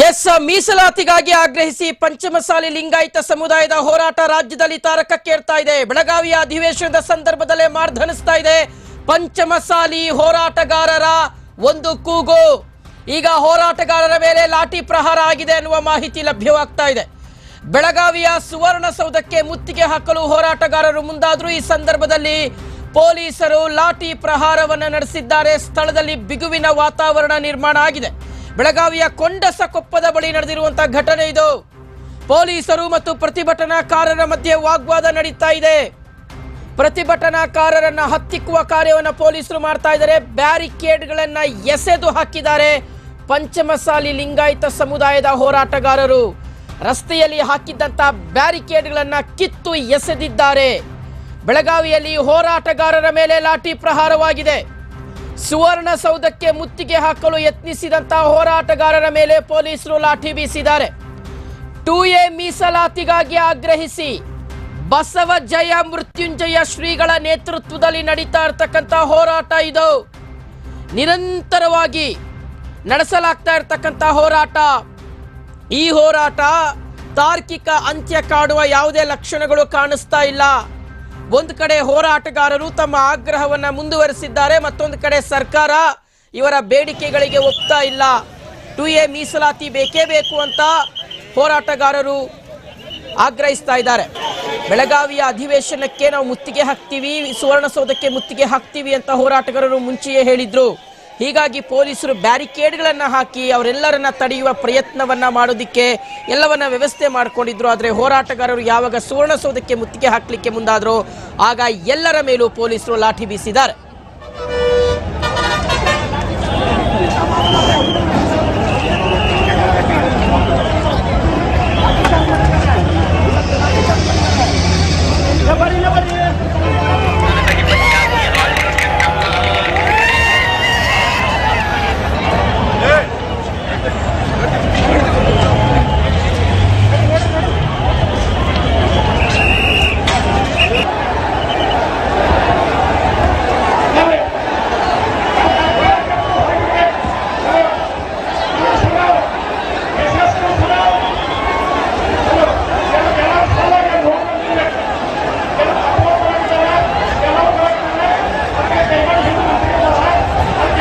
S, ಮೀಸಲಾತಿಗಾಗಿ ಆಗ್ರಹಿಸಿ ಪಂಚಮಸಾಲಿ ಲಿಂಗಾಯತ ಸಮುದಾಯದ ಹೋರಾಟ ರಾಜ್ಯದಲ್ಲಿ ತಾರಕಕ್ಕೇರ್ತಾ ಇದೆ. ಬೆಳಗಾವಿಯ ಅಧಿವೇಶನದ ಸಂದರ್ಭದಲ್ಲೇ ಮಾರ್ಧನಿಸ್ತಾ ಇದೆ. ಪಂಚಮಸಾಲಿ ಹೋರಾಟಗಾರರ ಒಂದು ಕೂಗು. ಈಗ ಹೋರಾಟಗಾರರ ಮೇಲೆ ಲಾಠಿ ಪ್ರಹಾರ ಆಗಿದೆ ಅನ್ನುವ ಮಾಹಿತಿ ಲಭ್ಯವಾಗ್ತಾ ಇದೆ. ಬೆಳಗಾವಿಯ ಸುವರ್ಣಸೌಧಕ್ಕೆ ಮುತ್ತಿಗೆ ಹಾಕಲು ಹೋರಾಟಗಾರರು ಮುಂದಾದರೂ ಈ ಸಂದರ್ಭದಲ್ಲಿ ಪೊಲೀಸರು ಲಾಠಿ ಪ್ರಹಾರವನ್ನು ನಡೆಸಿದ್ದಾರೆ. ಸ್ಥಳದಲ್ಲಿ ಬಿಗುವಿನ ವಾತಾವರಣ ನಿರ್ಮಾಣ ಆಗಿದೆ. ಬೆಳಗಾವಿಯ ಕೊಂಡಸಕೊಪ್ಪದ ಬಳಿ ನಡೆದಿರುವಂತಹ ಘಟನೆ ಇದು. ಪೊಲೀಸರು ಮತ್ತು ಪ್ರತಿಭಟನಾಕಾರರ ಮಧ್ಯೆ ವಾಗ್ವಾದ ನಡೀತಾ ಇದೆ. ಪ್ರತಿಭಟನಾಕಾರರನ್ನ ಹತ್ತಿಕ್ಕುವ ಕಾರ್ಯವನ್ನು ಪೊಲೀಸರು ಮಾಡ್ತಾ ಇದ್ದಾರೆ. ಬ್ಯಾರಿಕೇಡ್ಗಳನ್ನ ಎಸೆದು ಹಾಕಿದ್ದಾರೆ ಪಂಚಮಸಾಲಿ ಲಿಂಗಾಯತ ಸಮುದಾಯದ ಹೋರಾಟಗಾರರು. ರಸ್ತೆಯಲ್ಲಿ ಹಾಕಿದ್ದಂತ ಬ್ಯಾರಿಕೇಡ್ಗಳನ್ನ ಕಿತ್ತು ಎಸೆದಿದ್ದಾರೆ. ಬೆಳಗಾವಿಯಲ್ಲಿ ಹೋರಾಟಗಾರರ ಮೇಲೆ ಲಾಠಿ ಪ್ರಹಾರವಾಗಿದೆ. ಸುವರ್ಣಸೌಧಕ್ಕೆ ಮುತ್ತಿಗೆ ಹಾಕಲು ಯತ್ನಿಸಿದಂತಹ ಹೋರಾಟಗಾರರ ಮೇಲೆ ಪೊಲೀಸರು ಲಾಠಿ ಬೀಸಿದ್ದಾರೆ. ಟೂ ಎ ಮೀಸಲಾತಿಗಾಗಿ ಆಗ್ರಹಿಸಿ ಬಸವ ಜಯ ಮೃತ್ಯುಂಜಯ ಶ್ರೀಗಳ ನೇತೃತ್ವದಲ್ಲಿ ನಡೀತಾ ಇರ್ತಕ್ಕಂಥ ಹೋರಾಟ ಇದು. ನಿರಂತರವಾಗಿ ನಡೆಸಲಾಗ್ತಾ ಇರ್ತಕ್ಕಂಥ ಹೋರಾಟ. ಈ ಹೋರಾಟ ತಾರ್ಕಿಕ ಅಂತ್ಯ ಕಾಡುವ ಯಾವುದೇ ಲಕ್ಷಣಗಳು ಕಾಣಿಸ್ತಾ ಇಲ್ಲ. ಒಂದು ಕಡೆ ಹೋರಾಟಗಾರರು ತಮ್ಮ ಆಗ್ರಹವನ್ನು ಮುಂದುವರಿಸಿದ್ದಾರೆ, ಮತ್ತೊಂದು ಕಡೆ ಸರ್ಕಾರ ಇವರ ಬೇಡಿಕೆಗಳಿಗೆ ಒಪ್ತಾ ಇಲ್ಲ. ಟು ಎ ಮೀಸಲಾತಿ ಬೇಕೇ ಬೇಕು ಅಂತ ಹೋರಾಟಗಾರರು ಆಗ್ರಹಿಸ್ತಾ ಇದ್ದಾರೆ. ಬೆಳಗಾವಿಯ ಅಧಿವೇಶನಕ್ಕೆ ನಾವು ಮುತ್ತಿಗೆ ಹಾಕ್ತೀವಿ, ಸುವರ್ಣಸೌಧಕ್ಕೆ ಮುತ್ತಿಗೆ ಹಾಕ್ತೀವಿ ಅಂತ ಹೋರಾಟಗಾರರು ಮುಂಚೆಯೇ ಹೇಳಿದ್ರು. ಹೀಗಾಗಿ ಪೊಲೀಸರು ಬ್ಯಾರಿಕೇಡ್ಗಳನ್ನು ಹಾಕಿ ಅವರೆಲ್ಲರನ್ನ ತಡೆಯುವ ಪ್ರಯತ್ನವನ್ನ ಮಾಡೋದಕ್ಕೆ ಎಲ್ಲವನ್ನ ವ್ಯವಸ್ಥೆ ಮಾಡಿಕೊಂಡಿದ್ರು. ಆದರೆ ಹೋರಾಟಗಾರರು ಯಾವಾಗ ಸುವರ್ಣಸೌಧಕ್ಕೆ ಮುತ್ತಿಗೆ ಹಾಕಲಿಕ್ಕೆ ಮುಂದಾದರೂ, ಆಗ ಎಲ್ಲರ ಮೇಲೂ ಪೊಲೀಸರು ಲಾಠಿ ಬೀಸಿದ್ದಾರೆ. ಬನ್ನಿ